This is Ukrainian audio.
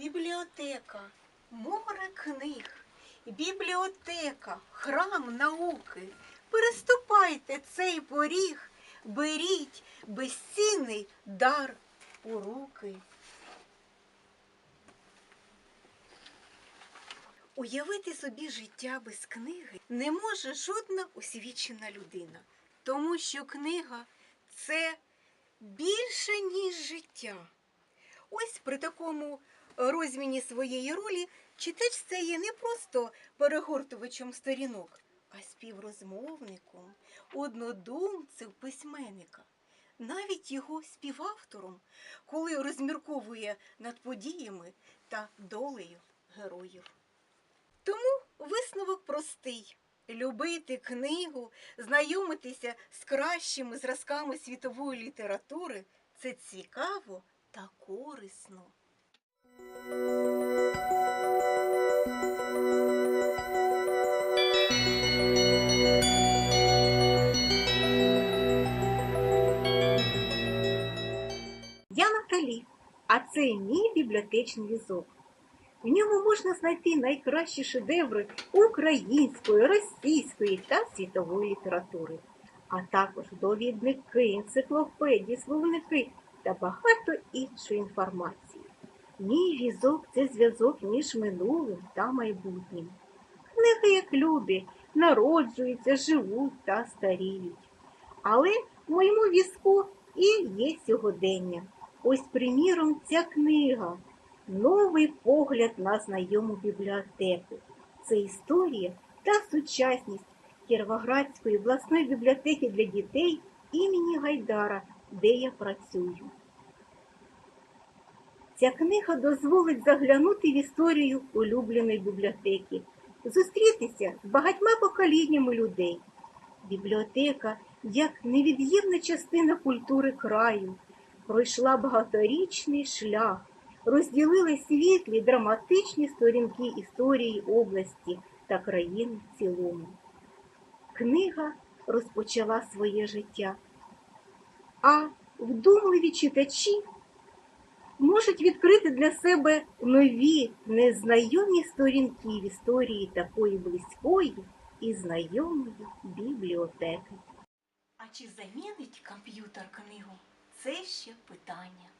Бібліотека, море книг, бібліотека, храм науки. Переступайте цей поріг, беріть безцінний дар у руки. Уявити собі життя без книги не може жодна освічена людина, тому що книга це більше, ніж життя. Ось при такому розміні своєї ролі читач стає не просто перегортувачем сторінок, а співрозмовником, однодумцем письменника, навіть його співавтором, коли розмірковує над подіями та долею героїв. Тому висновок простий. Любити книгу, знайомитися з кращими зразками світової літератури це цікаво та корисно. А це мій бібліотечний візок. В ньому можна знайти найкращі шедеври української, російської та світової літератури, а також довідники, енциклопедії, словники та багато іншої інформації. Мій візок це зв'язок між минулим та майбутнім. Книги, як люди, народжуються, живуть та старіють. Але в моєму візку і є сьогодення. Ось, приміром, ця книга Новий погляд на знайому бібліотеку. Це історія та сучасність Кіровоградської обласної бібліотеки для дітей імені Гайдара, де я працюю. Ця книга дозволить заглянути в історію улюбленої бібліотеки, зустрітися з багатьма поколіннями людей. Бібліотека, як невід'ємна частина культури краю, пройшла багаторічний шлях, розділила світлі драматичні сторінки історії області та країни в цілому. Книга розпочала своє життя, а вдумливі читачі можуть відкрити для себе нові незнайомі сторінки в історії такої близької і знайомої бібліотеки. А чи замінить комп'ютер книгу? це ще питання.